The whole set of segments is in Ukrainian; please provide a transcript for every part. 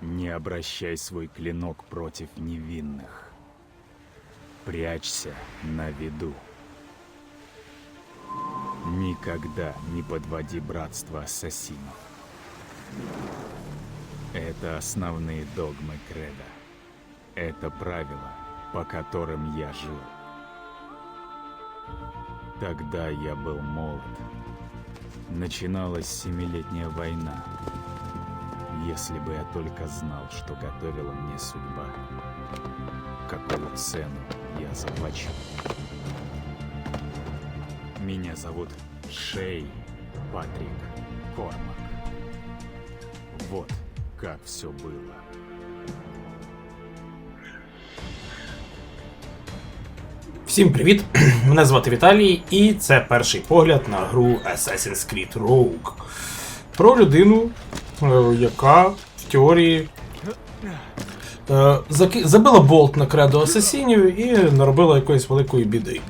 Не обращай свой клинок против невинных. Прячься на виду. Никогда не подводи братство ассасинов. Это основные догмы Креда. Это правила, по которым я жил. Тогда я был молод. Начиналась Семилетняя война. Если бы я только знал, что готовила мне судьба, какую цену я заплачу. Меня зовут Шей Патрик Кормак. Вот как все было. Всім привіт! Мене звати Віталій, і це перший погляд на гру Assassin's Creed Rogue. Про людину, е, яка в теорії е, забила болт на кредо асасінів і наробила якоїсь великої біди.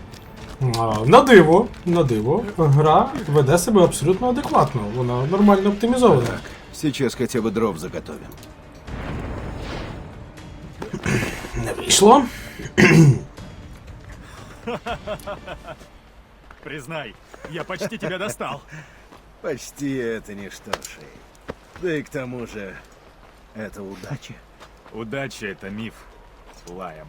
А, На диво, на диво, гра веде себе абсолютно адекватно, вона нормально оптимізована. Сейчас хотя бы дров заготовим. Не вийшло. Признай, я почти тебя достал. Почти это не что, Шей. Да и к тому же, это удача. Удача — это миф. Лаем.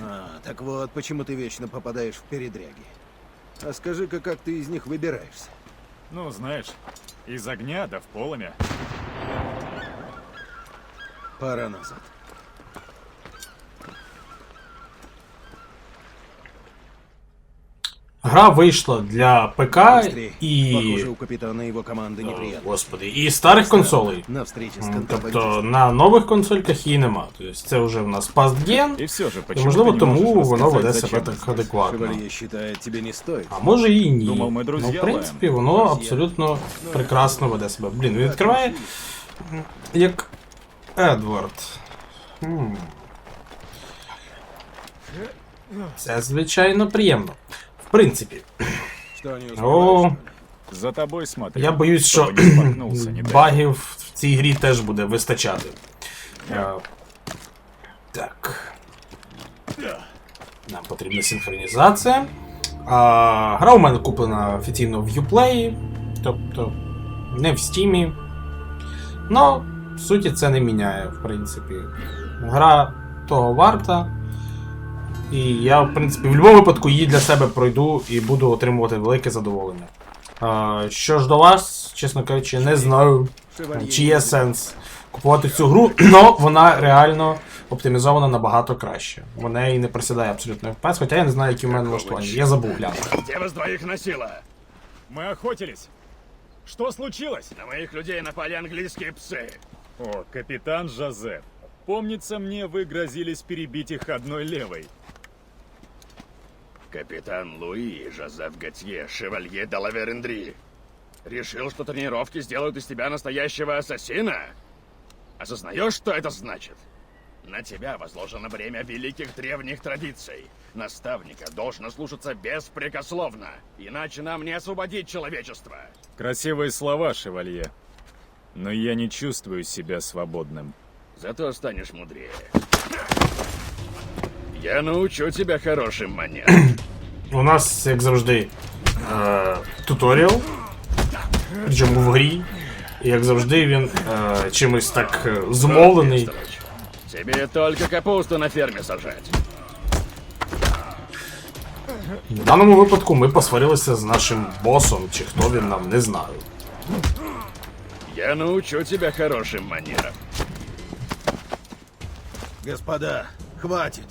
А, так вот, почему ты вечно попадаешь в передряги. А скажи-ка, как ты из них выбираешься? Ну, знаешь, из огня да в полымя. Пора назад. Гра вийшла для ПК Быстрей. і. Похоже, у капитана и его команды О, неприятно. Господи, і старих консолей. На встрече с М, Тобто контрабандистом. на нових консольках її нема. Тобто це вже в нас past gen, И все же, і почему можливо ты не тому можешь воно рассказать, веде себе зачем так ты здесь? адекватно. Шевалье считает, тебе не стоит. А може і ні. Думав, ми друзі, ну, в принципі, воно Друзі. абсолютно прекрасно веде себе. Блін, він відкриває як Едвард. Хм. Це, звичайно, приємно. В принципі, Что они О. За тобой смотрю. я боюсь, що чтобы не споткнулся, не дай багів в цій грі теж буде вистачати. Е, Так. Нам потрібна синхронізація. А, гра у мене куплена офіційно в Uplay, тобто не в Steam. Ну, в суті, це не міняє, в принципі. Гра того варта. І я, в принципі, в будь-якому випадку її для себе пройду і буду отримувати велике задоволення. А, що ж до вас, чесно кажучи, не знаю, Шевалье чи є сенс купувати цю гру, але вона реально оптимізована набагато краще. Вона і не присідає абсолютно FPS, хоча я не знаю, які в мене налаштування. Я забув глянути. Где вас двоих носило? Мы охотились. Что случилось? На моих людей напали английские псы. О, капитан Жозеф. Помнится мне, вы грозились перебить их одной левой. Капитан Луи Жозеф Готье, шевалье де Лаверендри. Решил, что тренировки сделают из тебя настоящего ассасина? Осознаешь, что это значит? На тебя возложено бремя великих древних традиций. Наставника должно слушаться беспрекословно, иначе нам не освободить человечество. Красивые слова, шевалье. Но я не чувствую себя свободным. Зато станешь мудрее. Я научу тебя хорошим манерам. У нас, як завжди, е, туторіал. Причому в грі. І як завжди, він е, чимось так е, зумовлений. Бестолочь. Тебе только капусту на ферме сажать. В даному випадку ми посварилися з нашим босом, чи хто він нам, не знаю. Я научу тебя хорошим манерам. Господа, хватит.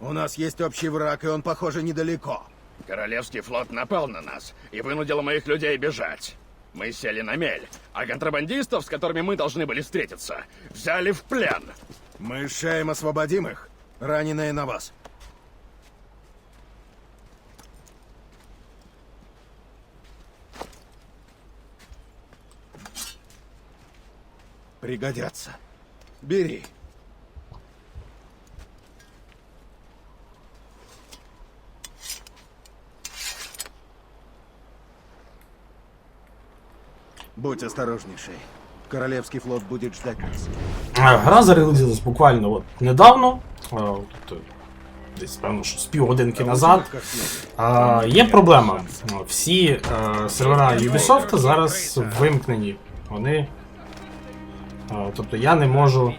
У нас есть общий враг, и он, похоже, недалеко. Королевский флот напал на нас и вынудил моих людей бежать. Мы сели на мель, а контрабандистов, с которыми мы должны были встретиться, взяли в плен. Мы шеем освободим их. Раненые на вас. Пригодятся. Бери. Будь осторожнейший. Королевский флот будет ждать нас. Е, Гра зарелізилась буквально от недавно. е, тобто Десь, певно, що з півгодинки назад. А, є проблема. Всі е, сервера Ubisoft зараз вимкнені. Вони. е, тобто я не можу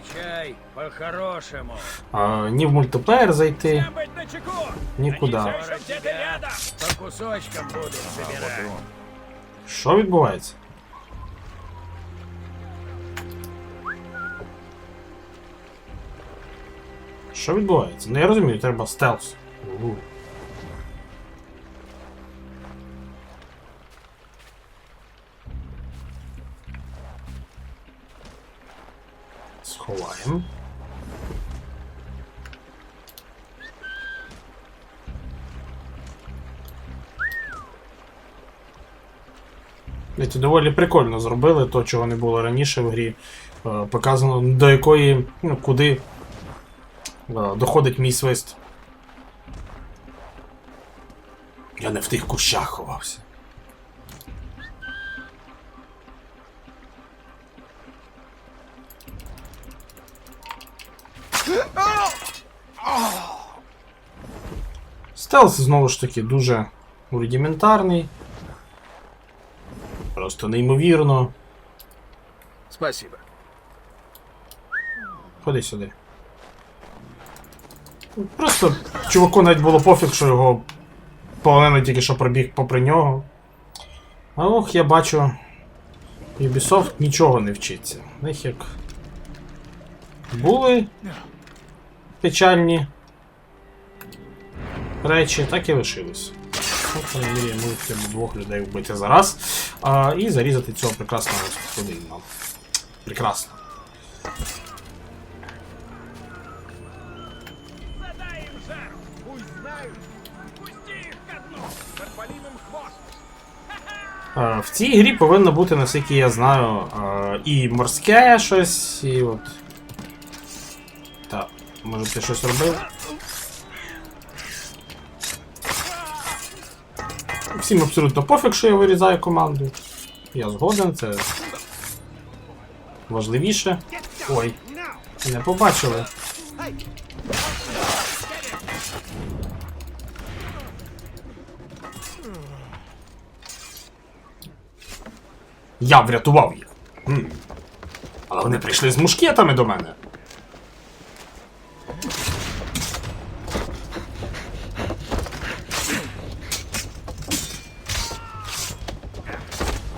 по-хорошему. е, ні в мультиплеєр зайти, нікуди. По кусочкам будут. Що відбувається? Що відбувається? Ну я розумію, треба стелс. Угу. Сховаємо. Доволі прикольно зробили, то, чого не було раніше в грі. Е, Показано, до якої, ну, куди доходить мій свист. Я не в тих кущах ховався. Стелс знову ж таки дуже рудиментарний. Просто неймовірно. Спасибо. Ходи сюди. Просто чуваку навіть було пофіг, що його половина тільки що пробіг попри нього. А ох, я бачу. Ubisoft нічого не вчиться. Них як. Були печальні речі, так і лишились. По крайній мірі, ми хочемо двох людей вбити зараз. А, і зарізати цього прекрасного господина. Прекрасно. В цій грі повинно бути, наскільки я знаю, е, і морське щось, і от. Так, може ти щось робив? Всім абсолютно пофіг, що я вирізаю команду. Я згоден, це важливіше. Ой, не побачили. Я врятував їх. М. Але вони прийшли з мушкетами до мене.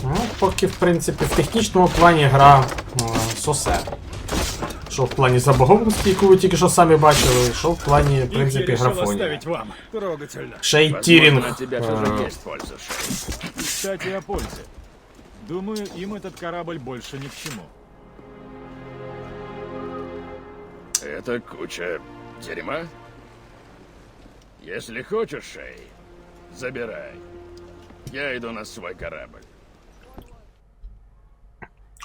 Ну, поки, в принципі, в технічному плані гра е, сосе. Що в плані забаговності, яку ви тільки що самі бачили, що в плані, в принципі, графоні. вам. Трогательно. Ще й Возможно, Тірінг. от тебя все же есть польза, Шей. Кстати, о пользе. Думаю, им этот корабль больше ни к чему. Это куча дерьма? Если хочешь, Шей, забирай. Я иду на свой корабль.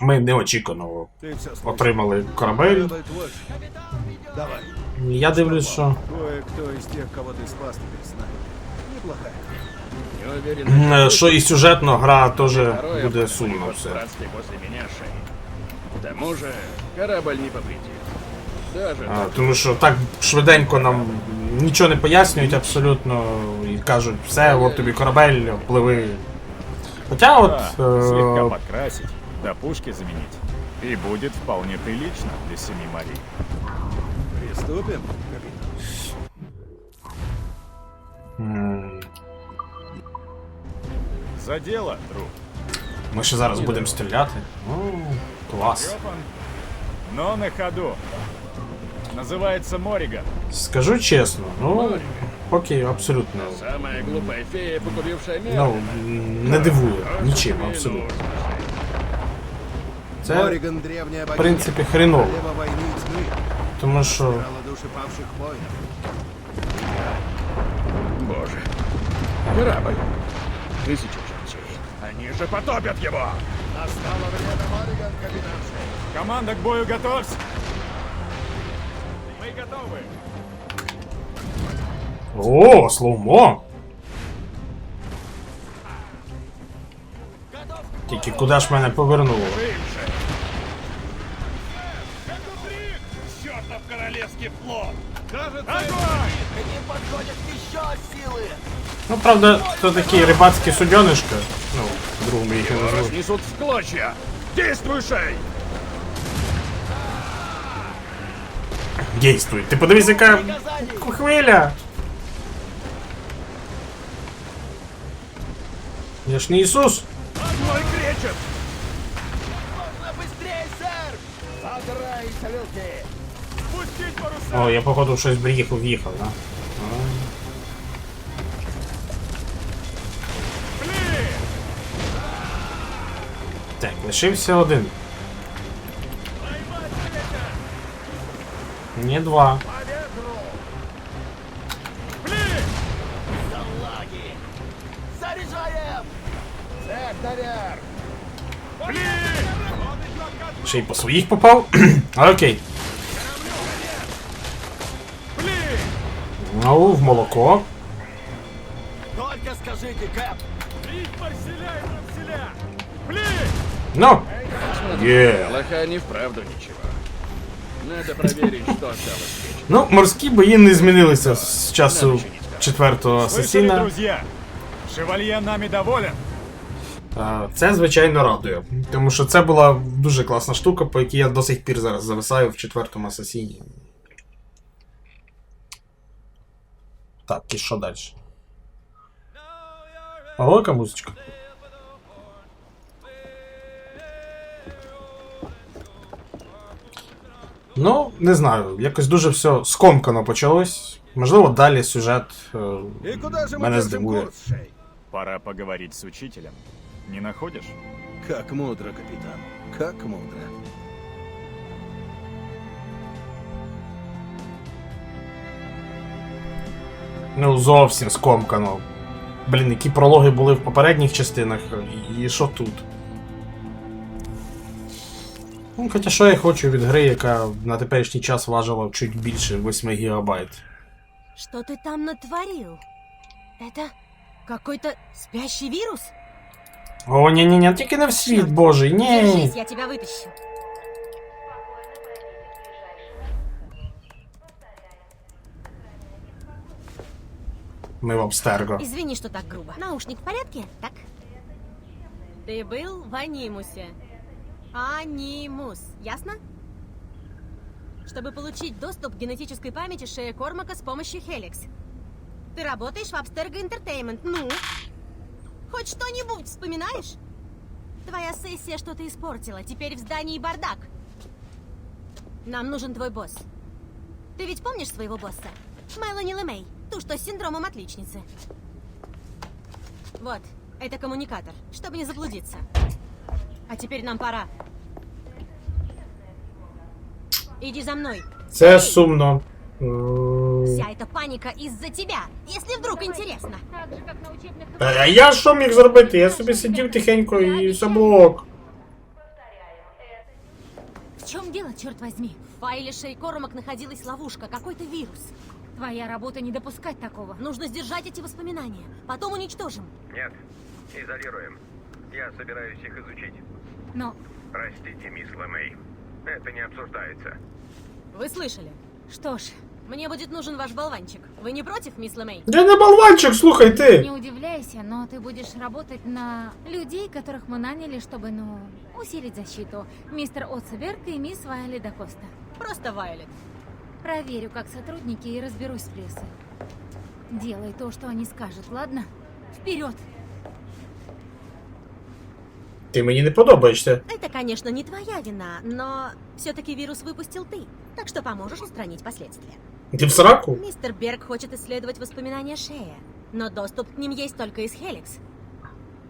Ми неочікувано Ты все слышал. отримали корабель. Корабль твой. Давай. Я дивлюсь, що Кое-кто из тех, кого ты спас, теперь с нами. Що і сюжетно гра теж буде будет сумно все. А, так. тому що так швиденько нам нічого не пояснюють абсолютно і кажуть, все, от тобі корабель, пливи. Хоча от. Да, слегка Е- подкрасить, да пушки заменить. И будет вполне прилично для семи морей. Приступим, капитан. м, За дело, друг. ми ще зараз будемо стріляти. Ну, клас. Ёпан. Но на ходу. Называется Мориган. Скажу чесно, ну, поки абсолютно. Самая глупая фея, погубившая мир. Ну, м, не дивує нічим абсолютно. Це, Мориган древняя в богиня. принципі, хреново. Королева войны и тьмы. Тому що. Брала души павших воинов. Боже. Корабль. Тысяча чертей. Они же потопят его! Настало время, Мариган, капитан. Команда к бою готовься! Мы готовы. О, слоумо! Тільки куди ж мене повернуло? Чертов королевский флот! Ну, правда, це такі рибацькі суденишка. Ну, другому їх не назву. Разнесут в клочья! Действуй, Шей! Дійствуй. Ти подивись, яка хвиля. Я ж не Ісус. Мой кречет! задрайся, люки! Спустить паруса! О, я походу в щось приїхав, в'їхав, да? Лишився один. Не два. Ще й по своїх попав. Окей. Ну, в молоко. Только скажите, Кэп! Ну. Плохая не вправду ничего. Надо проверить, что осталось. Ну, морські бої не змінилися з часу четвертого Слышали, друзья? Шевалье нами доволен? Це, звичайно, радує. Тому що це була дуже класна штука, по якій я до сих пір зараз зависаю в четвертому асасіні. Так, і що далі? Яка музичка. Ну, не знаю, якось дуже все скомкано почалось. Можливо, далі сюжет е, же мене здивує. Пора поговорить с учителем. Не находишь? Как мудро, капитан. Как мудро. Ну, зовсім скомкано. Блін, які прологи були в попередніх частинах, і- і що тут? Ну, хоча що я хочу від гри, яка на теперішній час важила чуть більше 8 гігабайт. Что ты там натворил? Это какой-то спящий вирус? О, ні ні ні тільки не в світ божий, ні. Держись, я тебя вытащу. Ми в обстерго. Извини, что так грубо. Наушник в порядке? Так? Ты был в Анимусе. Анимус, ясно? Чтобы получить доступ к генетической памяти Шея Кормака с помощью Хеликс. Ты работаешь в Абстерго Entertainment. Ну? Хоть что-нибудь вспоминаешь? Твоя сессия что-то испортила. Теперь в здании бардак. Нам нужен твой босс. Ты ведь помнишь своего босса? Мелани Лемей. Ту, что с синдромом отличницы. Вот, это коммуникатор, чтобы не заблудиться. А теперь нам пора. Иди за мной. Це сумно. М, Вся эта паника из-за тебя, если вдруг интересно. А я що міг зробити? Я собі сидів тихенько і все було ок. В чем дело, черт возьми? В файле Шей Кормак находилась ловушка, какой-то вирус. Твоя работа не допускать такого. Нужно сдержать эти воспоминания. Потом уничтожим. Нет, изолируем. Я собираюсь их изучить. Но Простите, мисс Лэмэй. Это не обсуждается. вы слышали? Что ж, мне будет нужен ваш болванчик. Вы не против, мисс Лемей? Я не болванчик, слухай Не ти. удивляйся, но ты будешь работать на людей, которых мы наняли, чтобы, ну, усилить защиту. Мистер Отцеберг и мисс Вайли Дакоста. Просто Вайлет. Проверю, как сотрудники, и разберусь с прессой. Делай то, что они скажут, ладно? Вперед! Ти мені не подобаєшся. Это, конечно, не твоя вина, но все-таки вирус выпустил ты, так что поможешь устранить последствия. Ти в сраку? Мистер Берг хочет исследовать воспоминания Шея, но доступ к ним есть только из Хеликс.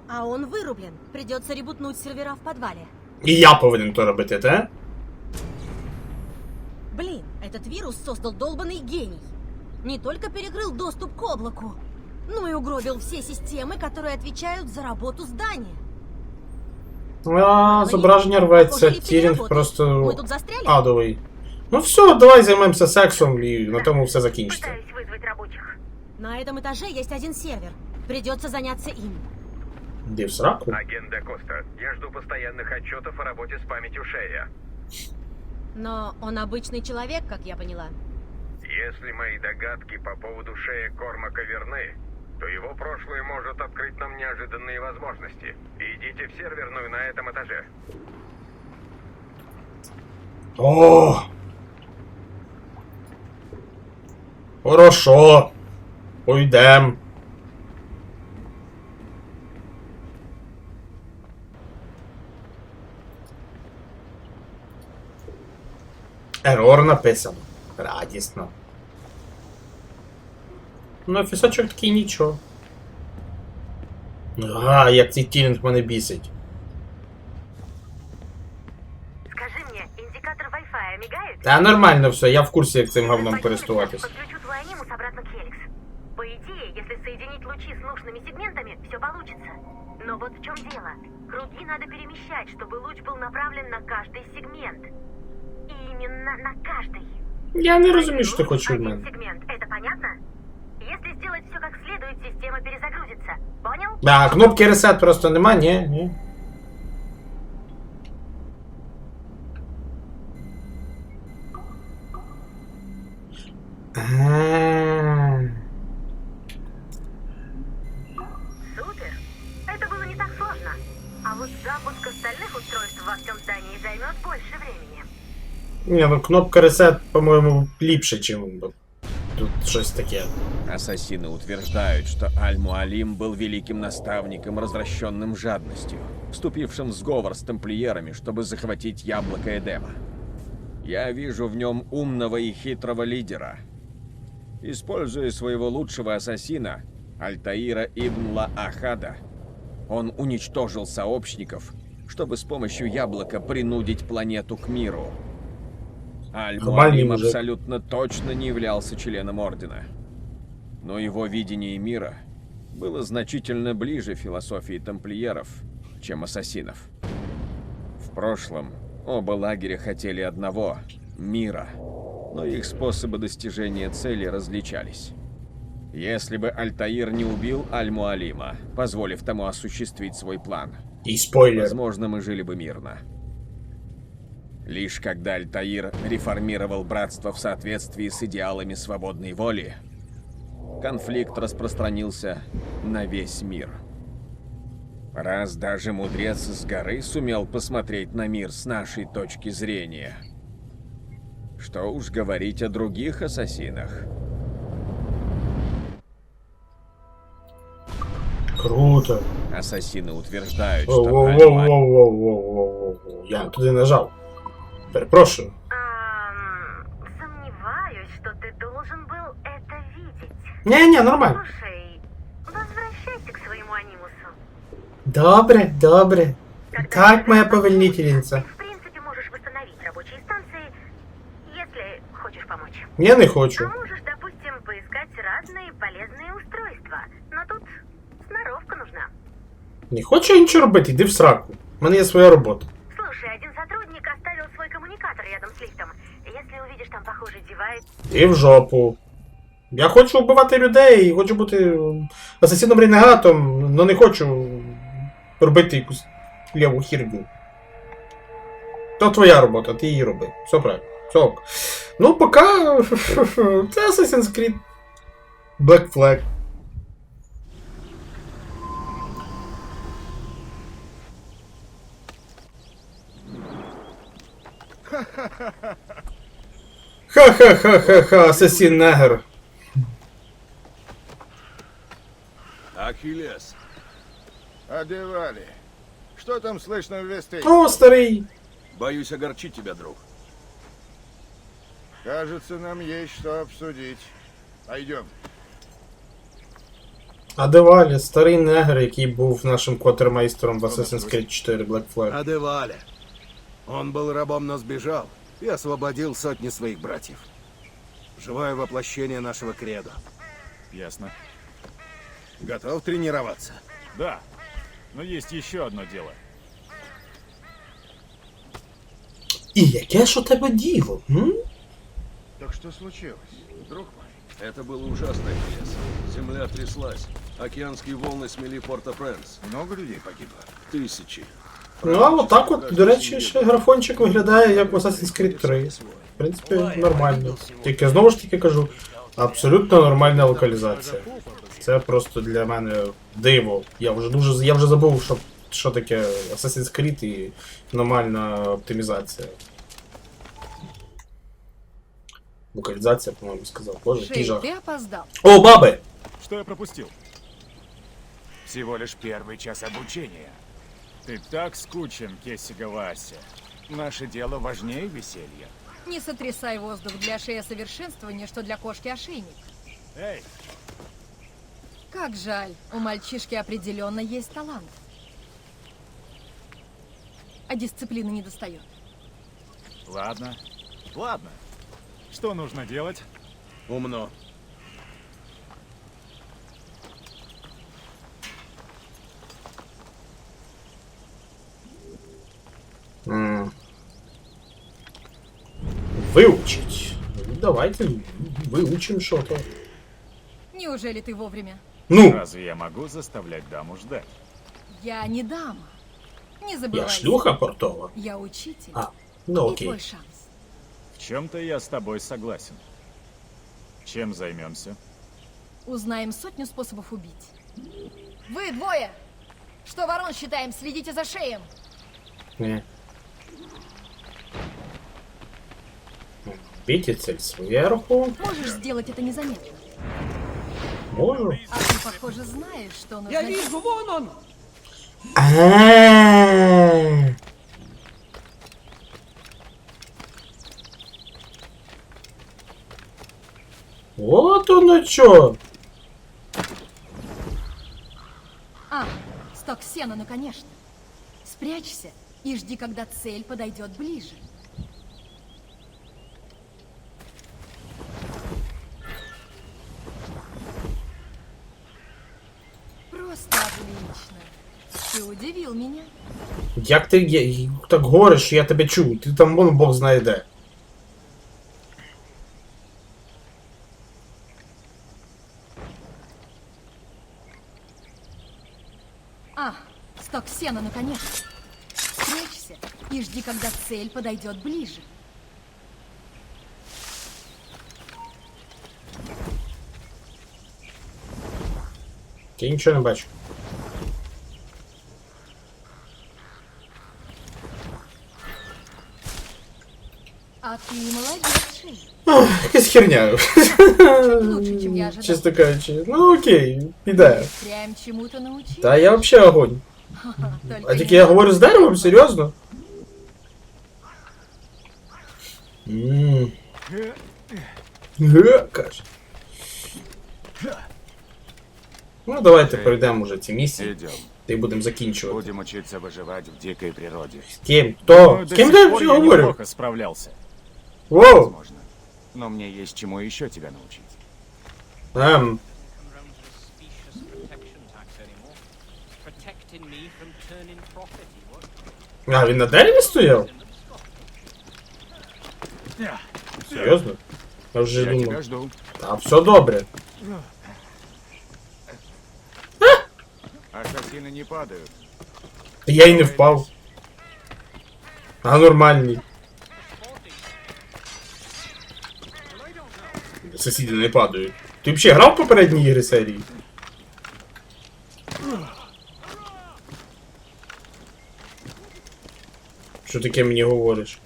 А он вырублен. Придется ребутнуть сервера в подвале. І я повинен то робити, те? Блин, этот вирус создал долбанный гений. Не только перекрыл доступ к облаку, но и угробил все системы, которые отвечают за работу здания. А, зображення рветься, Тірінг просто Мы тут застряли? адовий. Ну все, давай займемося сексом і на тому все закінчиться. Пытаюсь вызвать рабочих. На этом этаже есть один сервер. Придется заняться им. Іди в сраку. Агент Дакоста, я жду постоянных отчетов о работе с памятью Шея. Но он обычный человек, как я поняла. Если мои догадки по поводу Шея Кормака верны, то его прошлое может открыть нам неожиданные возможности. Идите в серверную на этом этаже. О! Хорошо. Пойдем. Ерор написано. Радісно. Ну, офісочок такий нічого. А, як цей тілінг мене бісить. Скажи мне, индикатор Wi-Fi мигает? Та нормально все, я в курсі, як цим говном користуватись. Подключу твой анимус обратно к Хеликс. По идее, если соединить лучи с нужными сегментами, все получится. Но вот в чем дело. Круги надо перемещать, чтобы луч был направлен на каждый сегмент. Именно на каждый. Я не розумію, що ти Луч хочеш від один мене. сегмент, это понятно? Если сделать все как следует, система перезагрузится. Понял? А, кнопки ресет просто нема, ні, ні. А, Супер. Это было не так сложно. А вот запуск остальных устройств во всем здании займет больше времени. Ні, ну кнопка ресет, по-моєму, ліпше, чим Тут щось таке. Ассасины утверждают, что Аль-Муалим был великим наставником, развращенным жадностью, вступившим в сговор с тамплиерами, чтобы захватить яблоко Эдема. Я вижу в нем умного и хитрого лидера. Используя своего лучшего ассасина, Альтаира Ибн Ла-Ахада, он уничтожил сообщников, чтобы с помощью яблока принудить планету к миру. Аль-Муалим абсолютно точно не являлся членом Ордена. Но его видение мира было значительно ближе философии тамплиеров, чем ассасинов. В прошлом оба лагеря хотели одного — мира, но их способы достижения цели различались. Если бы Альтаир не убил Аль-Муалима, позволив тому осуществить свой план, І спойлер. возможно, мы жили бы мирно. Лишь когда Альтаир реформировал братство в соответствии с идеалами свободной воли, конфликт распространился на весь мир. Раз даже мудрец с горы сумел посмотреть на мир с нашей точки зрения, что уж говорить о других ассасинах. Круто. Ассасины утверждают, что Аль-Муалим Воу-воу-воу-воу-воу-воу. Я туди нажав. Перепрошую. Ам, сомневаюсь, что ты должен был это видеть. Ні-ні, нормально. Слушай, возвращайся к своему анимусу. Добре, добре. Когда Так, ты моя запустишь, повелительница. Ты, в принципе, можешь восстановить рабочие станции, если хочешь помочь. Я не хочу. А можешь, допустим, поискать разные полезные устройства. Но тут сноровка нужна. Не хочу я нічого робити, йди в сраку. У мене є своя робота. Лифтом. Если увидишь там похожий девайс, І в жопу. Я хочу вбивати людей, хочу бути асасіном ренегатом, але не хочу робити якусь ліву хірню. То твоя робота, ти її роби. Все правильно. Все ок. Ну, поки це Assassin's Creed Black Flag. Ха-ха-ха-ха-ха, Асасін Негр. Ахиллес. Одевали. Что там слышно в Весте? О, старий. Боюсь огорчить тебя, друг. Кажется, нам есть что обсудить. Пойдем. Адевалі, старий негр, який був нашим квотермейстером в Assassin's Creed 4 Black Flag. Адеваля. Он был рабом, но сбежал и освободил сотни своих братьев. Живое воплощение нашего кредо. Ясно. Готов тренироваться? Да. Но есть еще одно дело. І яке ж у тебе діло? М? Так что случилось, друг мой? Это было ужасное пьеса. Земля тряслась. Океанские волны смели Порто-Пренс. Много людей погибло? Тысячи. Ну, а отак от, до речі, ще графончик виглядає як в Assassin's Creed 3. В принципі, нормально. Тільки знову ж таки кажу, абсолютно нормальна локалізація. Це просто для мене диво. Я вже дуже я вже забув, що, що таке Assassin's Creed і нормальна оптимізація. Локалізація, по-моєму, сказав. Боже, Шей, жах. ты опоздал. О, баби! Что я пропустил? Всего лишь первый час обучения. Ты так скучен, Кесси Гаваси. Наше дело важнее веселья. Не сотрясай воздух для шея совершенствования, что для кошки ошейник. Эй, Как жаль, у мальчишки определенно есть талант. А дисциплины не достает. ладно, ладно. Что нужно делать? Умно. Выучить. Ну, давайте выучим что-то. Неужели ты вовремя? Ну, Разве я могу заставлять даму ждать? Я не дама. Не я забывай. шлюха портова. Я учитель. А, ну И окей. твой шанс. В чем-то я с тобой согласен. Чем займемся? Узнаем сотню способов убить. Вы двое! Что ворон считаем? Следите за шеем. Не. Бейте цель сверху. Можешь сделать это незаметно. Можу. А ты, похоже, знаешь, что нужно... делать. вон он! Вот оно чё. А, сток сена, ну конечно. Спрячься и жди, когда цель подойдет ближе. Як ти є- так говориш, що я тебе чую? Ти там вон Бог знає де. А, сток сена, конечно. Спрячься и жди, когда цель подойдет ближе. Я нічого не бачу. А ты молодец, Шей. Ох, якась херня. Чесно кажучи. Ну окей, піде. Та я вообще огонь. А тільки я говорю з деревом, серйозно? Ммм. Каже. Ну, давайте пройдемо уже ці місії, й будемо закінчувати. Будем учиться выживать в дикой природе. З ким? Хто? З ким я вже говорю? Возможно. Но мне есть чему еще тебя научить. Ем, а він на дереві стояв? Серйозно? Я вже Я думав. тебя жду. Та все добре. Ассасины не падают. Я й не впав. А нормальний. Сусіди не падають. Ти взагалі грав в попередні ігри серії? Що таке мені говориш?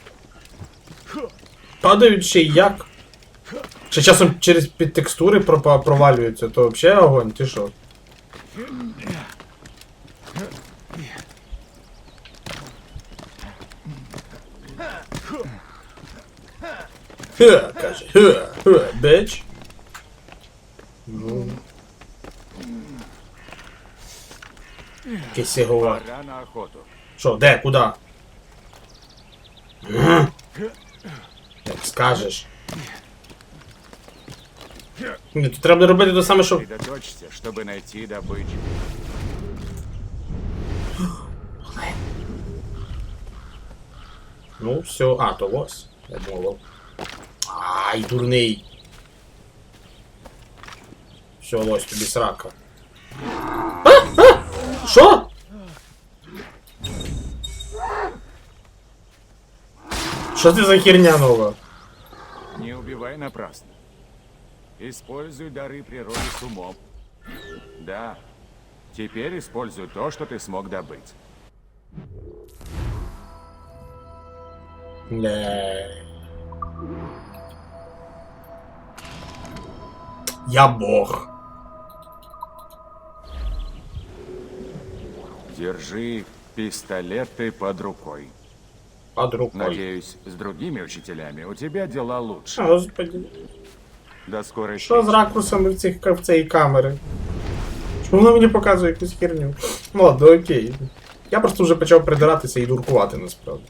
Падають ще як? Ще часом через підтекстури провалюються, то взагалі огонь, ти що? Ха, каже. Ха, бич. Ну. Якесь сігова. Пора на охоту. Що, де, куди? Як скажеш. Ні, тут треба робити те саме, що. Сосредоточься, чтобы найти добычу. Ну, все. А, то ось. Я думав. Ай, дурний. Все, лось, тобі срака. А! А! Що? Що це за херня нова? Не убивай напрасно. Используй дары природы с умом. Да. Теперь используй то, что ты смог добыть. Не. Я бог. Держи пистолеты под рукой. Под рукой. Надеюсь, с другими учителями у тебя дела лучше. Господи. До скорой Що з ракурсами в, цих, в цієї камери? Чому воно мені показує якусь херню? Ну ладно, окей. Я просто вже почав придиратися і дуркувати насправді.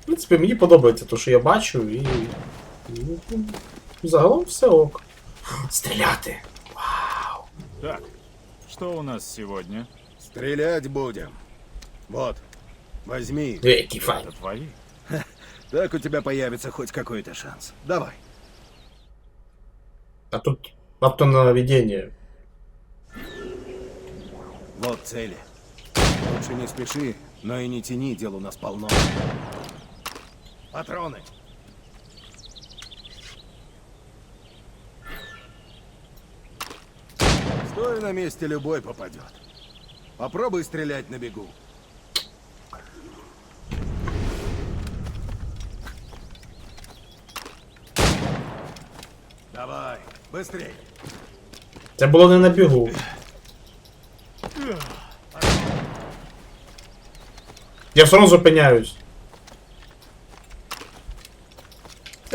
В принципі, мені подобається те, що я бачу, і. ну, Загалом все ок. Стріляти. Так, что у нас сегодня? Стрелять будем. Вот, возьми. Диви, який файн. Это твои? Так у тебя появится хоть какой-то шанс. Давай. А тут автонаведення. Вот цели. Лучше не спеши, но и не тяни, дел у нас полно. Патроны. Стой на месте, любой попадет. Попробуй стрелять на бегу. Давай, быстрей. Це було не на бігу. Я все одно зупиняюсь.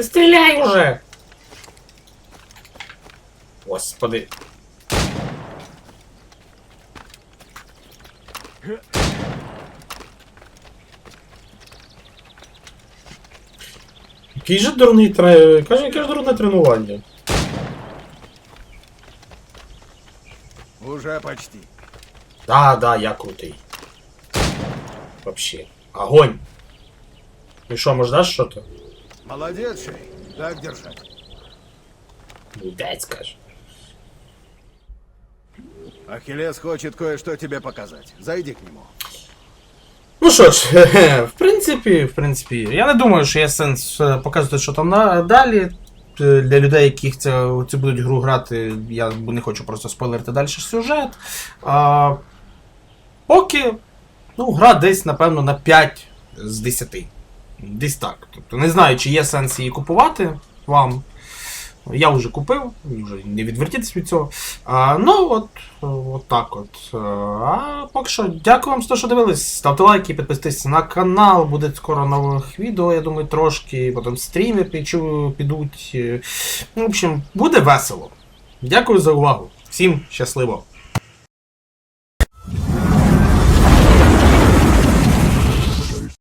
Стріляй уже! Господи. Який же дурний тре... Каже, яке ж дурне тренування. Уже почти. Да, да, я крутий. Вообще. Огонь. Ну что, может дашь что-то? Молодец, Шей. Так держать. Дай скажешь. Ахиллес хочет кое-что тебе показать. Зайди к нему. Ну що ж, в принципі, в принципі, я не думаю, що є сенс е, показувати, що там далі. Е, Для людей, яких це, це будуть гру грати, я не хочу просто спойлерити далі сюжет. А, поки, ну, гра десь, напевно, на 5 з 10. Десь так. Тобто не знаю, чи є сенс її купувати вам. Я вже купив, вже не відвертітись від цього. А, ну, от, от так от. А поки що, дякую вам за те, що дивились. Ставте лайки, підписуйтесь на канал, буде скоро нових відео, я думаю, трошки. Потім стріми підуть. Ну, В общем, буде весело. Дякую за увагу. Всім щасливо!